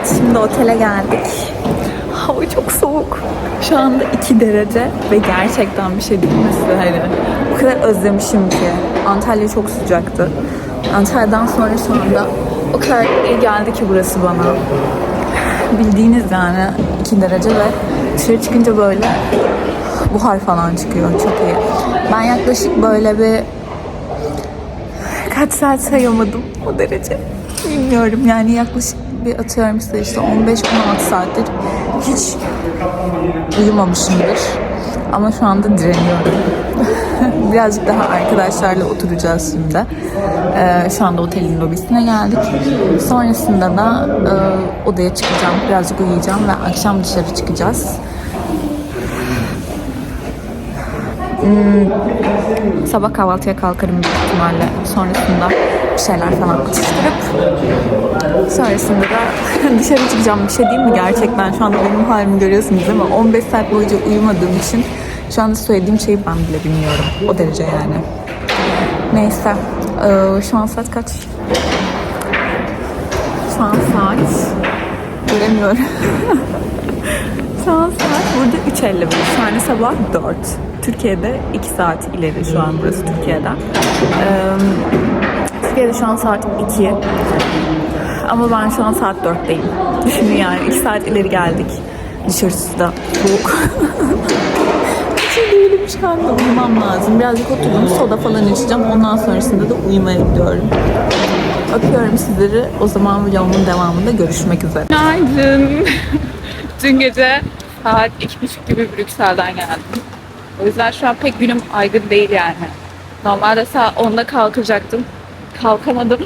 Evet, şimdi otele geldik. Hava çok soğuk. Şu anda 2 derece ve gerçekten bir şey değil mi size hani? O kadar özlemişim ki. Antalya çok sıcaktı. Antalya'dan sonra şu anda o kadar iyi geldi ki burası bana. Bildiğiniz yani 2 derece ve dışarı çıkınca böyle buhar falan çıkıyor. Çok iyi. Ben yaklaşık böyle bir kaç saat sayamadım o derece. Bilmiyorum yani yaklaşık bir atıyorum size işte 15-16 saattir hiç uyumamışımdır. Ama şu anda direniyorum. Birazcık daha arkadaşlarla oturacağız şimdi. Ee, şu anda otelin lobisine geldik. Sonrasında da e, odaya çıkacağım. Birazcık uyuyacağım ve akşam dışarı çıkacağız. Sabah kahvaltıya kalkarım büyük ihtimalle. Sonrasında şeyler falan atıştırıp sonrasında da dışarı çıkacağım. Bir şey diyeyim mi gerçekten? Şu anda benim halimi görüyorsunuz değil mi? 15 saat boyunca uyumadığım için şu anda söylediğim şeyi ben bile bilmiyorum. O derece yani. Neyse. Ee, şu an saat kaç? Şu an saat göremiyorum. Şu an saat burada 3.51. Şu an sabah 4. Türkiye'de 2 saat ileri şu an burası Türkiye'den. Ee, Türkiye'de şu an saat 2. Ama ben şu an saat 4'teyim. Düşünün yani 2 saat ileri geldik. Dışarısı da soğuk. İyi değilim şu anda. Uyumam lazım. Birazcık oturdum soda falan içeceğim. Ondan sonrasında da uyumaya gidiyorum. Öpüyorum sizleri. O zaman vlogumun devamında görüşmek üzere. Günaydın. Dün gece saat iki buçuk gibi Brüksel'den geldim. O yüzden şu an pek günüm aygın değil yani. Normalde saat 10'da kalkacaktım. Kalkamadım.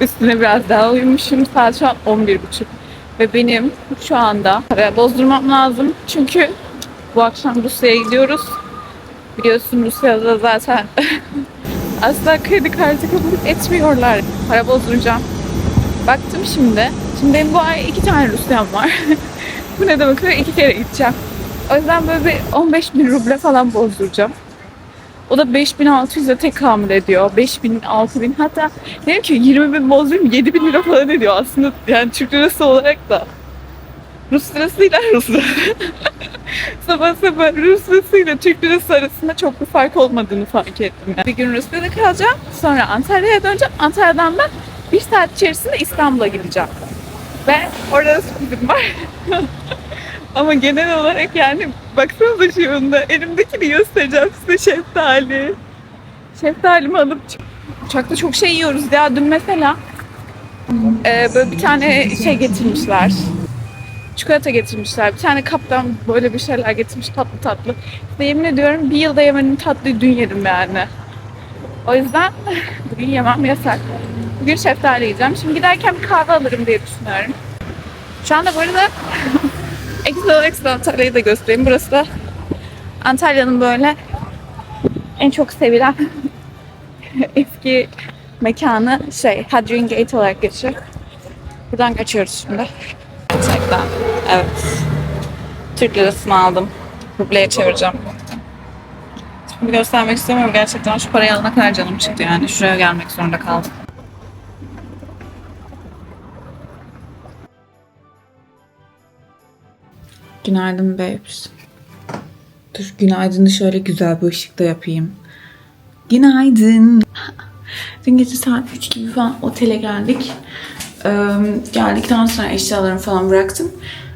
Üstüne biraz daha uyumuşum. Saat şu an 11 buçuk. Ve benim şu anda paraya bozdurmam lazım. Çünkü bu akşam Rusya'ya gidiyoruz. Biliyorsun Rusya'da zaten asla kredi kartı kabul etmiyorlar. Para bozduracağım. Baktım şimdi. Şimdi benim bu ay iki tane Rusyam var. bu ne demek oluyor? İki kere gideceğim. O yüzden böyle bir 15 bin ruble falan bozduracağım. O da 5600'e tekabül ediyor. 5000, 6000 hatta dedim ki 20 bin bozdurayım 7 bin lira falan ediyor aslında yani Türk lirası olarak da. Rus lirasıyla Rus sabah sabah Rus lirasıyla Türk lirası arasında çok bir fark olmadığını fark ettim. Yani. Bir gün Rusya'da kalacağım. Sonra Antalya'ya döneceğim. Antalya'dan da bir saat içerisinde İstanbul'a gideceğim. Ve orada da sürprizim var. Ama genel olarak yani baksanıza şu anda elimdekini göstereceğim size şeftali. Şeftalimi alıp uçakta çok şey yiyoruz ya. Dün mesela e, böyle bir tane şey getirmişler. Çikolata getirmişler. Bir tane kaptan böyle bir şeyler getirmiş tatlı tatlı. İşte yemin ediyorum bir yılda yemedim tatlıyı dün yedim yani. O yüzden bugün yemem yasak. Bugün şeftali yiyeceğim. Şimdi giderken bir kahve alırım diye düşünüyorum. Şu anda bu arada ekstra ekstra Antalya'yı da göstereyim. Burası da Antalya'nın böyle en çok sevilen eski mekanı şey Hadrian Gate olarak geçiyor. Buradan kaçıyoruz şimdi. Gerçekten. Evet. Türk lirasını aldım. Rubleye çevireceğim. Şimdi göstermek istemiyorum gerçekten. Şu parayı alana kadar canım çıktı yani. Şuraya gelmek zorunda kaldım. Günaydın babes. Dur günaydını şöyle güzel bir ışıkta yapayım. Günaydın. Dün gece saat 3 gibi falan otele geldik. Ee, geldikten sonra eşyalarımı falan bıraktım.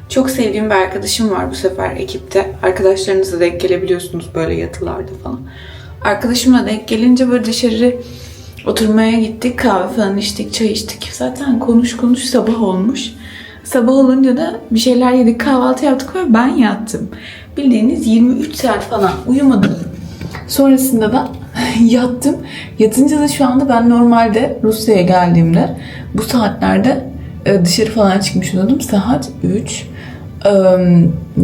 Çok sevdiğim bir arkadaşım var bu sefer ekipte. Arkadaşlarınızla denk gelebiliyorsunuz böyle yatılarda falan. Arkadaşımla denk gelince böyle dışarı oturmaya gittik. Kahve falan içtik, çay içtik. Zaten konuş konuş sabah olmuş. Sabah olunca da bir şeyler yedik, kahvaltı yaptık ve ben yattım. Bildiğiniz 23 saat falan uyumadım. Sonrasında da yattım. Yatınca da şu anda ben normalde Rusya'ya geldiğimde bu saatlerde e, dışarı falan çıkmış oluyordum. Saat 3. Ee,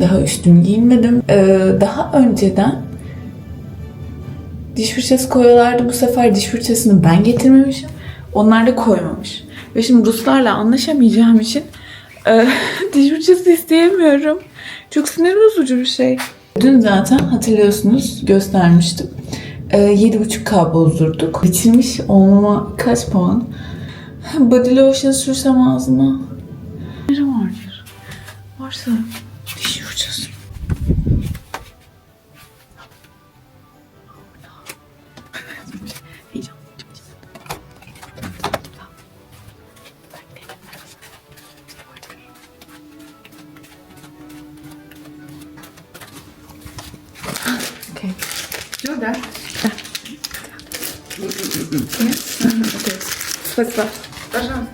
Daha üstümü giyinmedim. Ee, Daha önceden diş fırçası koyuyorlardı. Bu sefer diş fırçasını ben getirmemişim. Onlar da koymamış. Ve şimdi Ruslarla anlaşamayacağım için e, diş fırçası isteyemiyorum. Çok sinir bozucu bir şey. Dün zaten hatırlıyorsunuz göstermiştim. E, 7.5K bozdurduk. Bitirmiş olmama kaç puan? Body lotion sürsem ağzıma. varsa diş fırçası. Okay. Was war? Пожалуйста.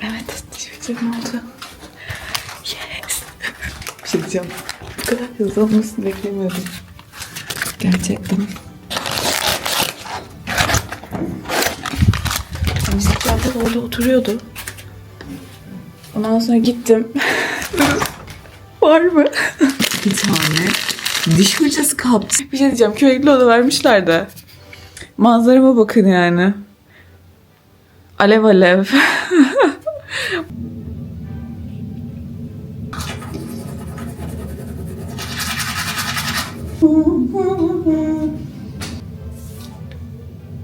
Evet, teşekkür oldu. Yes. Bir şey diyeceğim. Bu kadar hızlı olmasını beklemiyordum. Gerçekten. Müziklerde orada oturuyordu. Ondan sonra gittim. Var mı? Bir tane diş fırçası kaptı. Bir şey diyeceğim. Kürekli oda vermişler de. Manzarama bakın yani. Alev alev.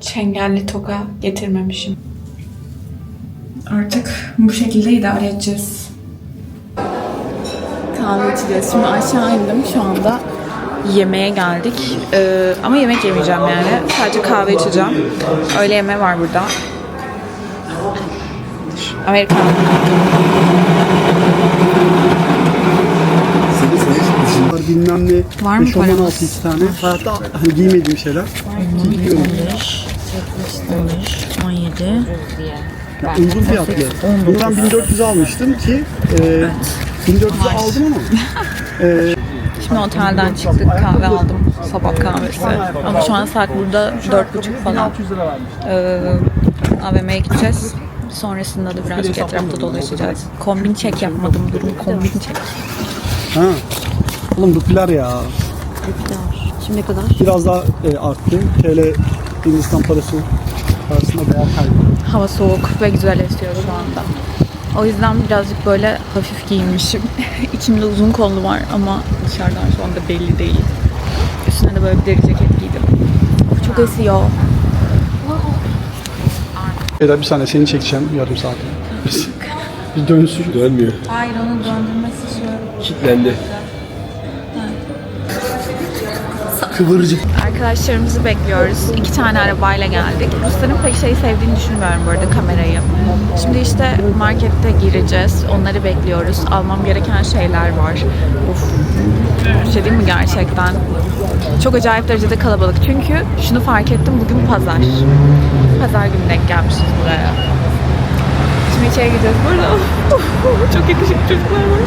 Çengelli toka getirmemişim. Artık bu şekilde idare edeceğiz. Kahve içeceğiz. Şimdi aşağı indim. Şu anda yemeğe geldik. Ee, ama yemek yemeyeceğim yani. Sadece kahve içeceğim. Öğle yemeği var burada. Amerikan. Var bilmem ne. Var mı Eşofman paramız? altı iki tane. Hayatta hani giymediğim şeyler. Giyiyorum. 17. Ya uygun fiyatlı. Bunu ben 1400 almıştım ki e, 1400 aldım ama e, Şimdi otelden çıktık kahve aldım. Sabah kahvesi. Ama şu an saat burada dört buçuk falan. 1600 lira vermiş. Ee, AVM'ye gideceğiz. Sonrasında da birazcık etrafta dolaşacağız. Kombin çek yapmadım durum. Kombin çek. Ha. Oğlum rupiler ya. Şimdi kadar? Biraz daha e, arttı. TL Hindistan parası arasında değer kaybı. Hava soğuk ve güzel esiyor şu anda. O yüzden birazcık böyle hafif giyinmişim. İçimde uzun kollu var ama dışarıdan şu anda belli değil. Üstüne de böyle bir deri ceket giydim. Çok esiyor. Eda bir saniye seni çekeceğim yarım saat. Bir dönsün. Dönmüyor. Hayır onu döndürmesi şu. Kitlendi. Kıvırcık. Arkadaşlarımızı bekliyoruz. İki tane arabayla geldik. Rusların pek şey sevdiğini düşünmüyorum bu arada kamerayı. Şimdi işte markette gireceğiz. Onları bekliyoruz. Almam gereken şeyler var. Uf. Bir şey değil mi gerçekten? Çok acayip derecede kalabalık. Çünkü şunu fark ettim. Bugün pazar. Pazar günü denk gelmişiz buraya. Şimdi içeri gideceğiz. Burada çok yakışıklı çocuklar var.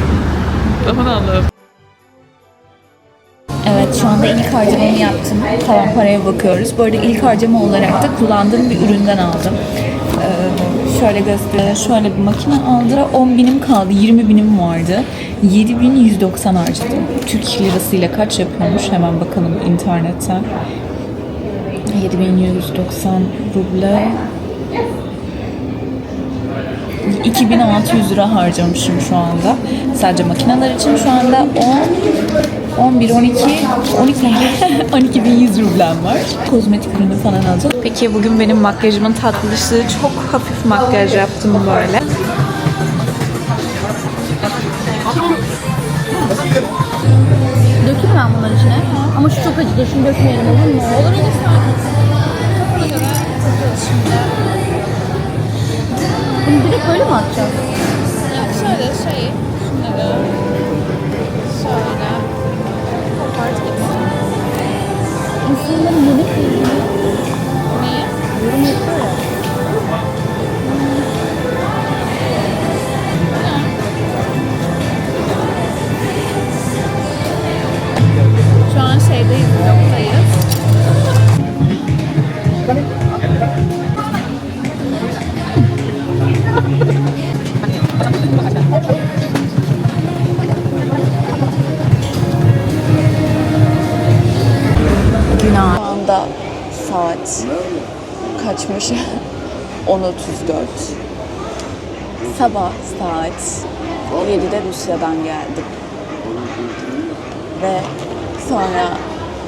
Aman Allah'ım. Şu anda ilk harcamamı yaptım. Kalan paraya bakıyoruz. Bu arada ilk harcama olarak da kullandığım bir üründen aldım. Ee, şöyle göstereyim. Şöyle bir makine aldıra 10 binim kaldı. 20 binim vardı. 7190 harcadım. Türk lirasıyla kaç yapıyormuş? Hemen bakalım internetten. 7190 ruble 2600 lira harcamışım şu anda. Sadece makineler için şu anda 10 11 12 12 12100 rublem var. Kozmetik ürünü falan alacağım. Peki bugün benim makyajımın tatlılışı çok hafif makyaj yaptım böyle. Dökeyim ben bunların içine. Ama şu çok acıdır. Şunu dökmeyelim olur mu? Olur Bunu direkt böyle mi atacağız? Şöyle şey, şunları şöyle kopart gitsin. İnsanların yemekle ilgili Neyi? yorum yapıyor ya. Şu an şeydeyiz, vlogdayız. Sabah saat 7'de Rusya'dan geldim. Ve sonra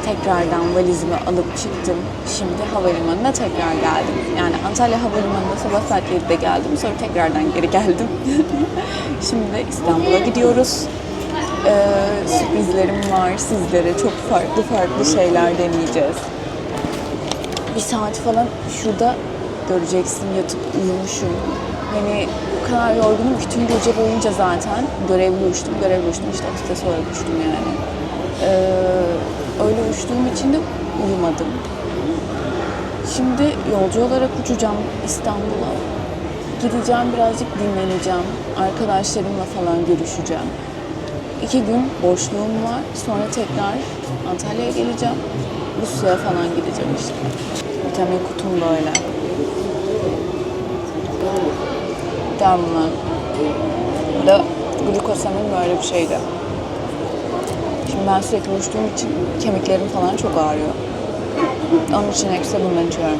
tekrardan valizimi alıp çıktım. Şimdi havalimanına tekrar geldim. Yani Antalya Havalimanı'na sabah saat 7'de geldim. Sonra tekrardan geri geldim. Şimdi de İstanbul'a gidiyoruz. Ee, sürprizlerim var sizlere. Çok farklı farklı şeyler deneyeceğiz. Bir saat falan şurada göreceksin yatıp uyumuşum. Hani o kadar yorgunum ki tüm gece boyunca zaten görevli uçtum, görevli uçtum işte hostes olarak uçtum yani. Ee, öyle uçtuğum için de uyumadım. Şimdi yolcu olarak uçacağım İstanbul'a. Gideceğim birazcık dinleneceğim. Arkadaşlarımla falan görüşeceğim. İki gün boşluğum var. Sonra tekrar Antalya'ya geleceğim. Rusya'ya falan gideceğim işte. Vitamin kutum böyle. Damla. Da glukosamin böyle bir şeydi. Şimdi ben sürekli uçtuğum için kemiklerim falan çok ağrıyor. Onun için ekstra bundan içiyorum.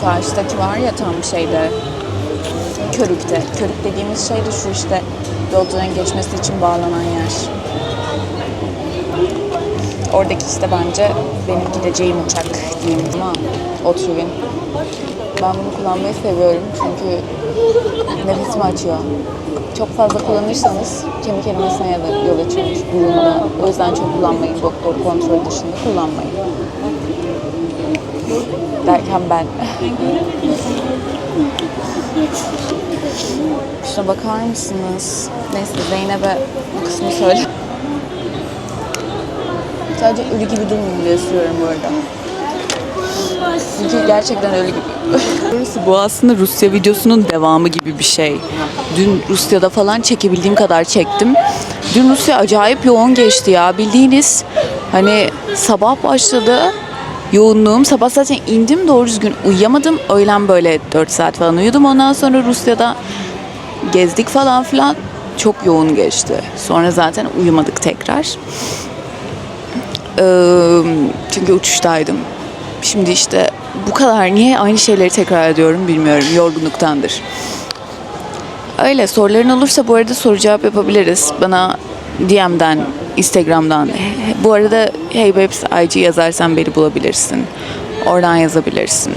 Karşıdaki var ya tam şeyde Körük'te. Körük dediğimiz şey de şu işte yolcuların geçmesi için bağlanan yer. Oradaki işte bence benim gideceğim uçak diyeyim ama o Truvin. Ben bunu kullanmayı seviyorum çünkü nefesimi açıyor. Çok fazla kullanırsanız kemik erimesine yol açıyormuş burunda. O yüzden çok kullanmayın. Doktor kontrolü dışında kullanmayın. Derken ben. Şuna bakar mısınız? Neyse Zeynep'e bu kısmı söyle. Sadece ölü gibi durmayayım diye söylüyorum bu arada. Çünkü gerçekten ölü gibi. Bu aslında Rusya videosunun devamı gibi bir şey. Dün Rusya'da falan çekebildiğim kadar çektim. Dün Rusya acayip yoğun geçti ya. Bildiğiniz hani sabah başladı yoğunluğum. Sabah zaten indim doğru düzgün uyuyamadım. Öğlen böyle 4 saat falan uyudum. Ondan sonra Rusya'da gezdik falan filan. Çok yoğun geçti. Sonra zaten uyumadık tekrar. Çünkü uçuştaydım. Şimdi işte bu kadar niye aynı şeyleri tekrar ediyorum bilmiyorum. Yorgunluktandır. Öyle soruların olursa bu arada soru cevap yapabiliriz. Bana DM'den, Instagram'dan. Bu arada Hey Babes IG yazarsan beni bulabilirsin. Oradan yazabilirsin.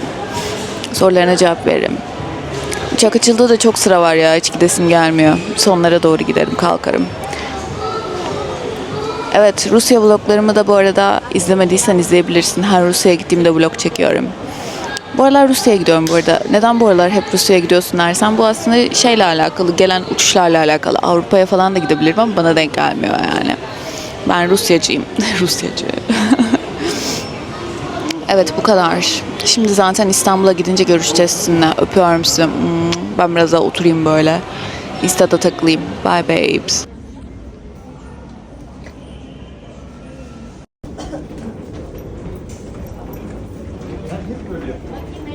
Sorularına cevap veririm. Uçak açıldı da çok sıra var ya. Hiç gidesim gelmiyor. Sonlara doğru giderim, kalkarım. Evet, Rusya vloglarımı da bu arada izlemediysen izleyebilirsin. Her Rusya'ya gittiğimde vlog çekiyorum. Bu aralar Rusya'ya gidiyorum bu arada. Neden bu aralar hep Rusya'ya gidiyorsun dersen bu aslında şeyle alakalı, gelen uçuşlarla alakalı. Avrupa'ya falan da gidebilirim ama bana denk gelmiyor yani. Ben Rusyacıyım. Rusyacı. evet bu kadar. Şimdi zaten İstanbul'a gidince görüşeceğiz sizinle. Öpüyorum sizi. Hmm, Ben biraz daha oturayım böyle. Insta'da takılayım. Bye babes. Ben hep böyle yapıyorum.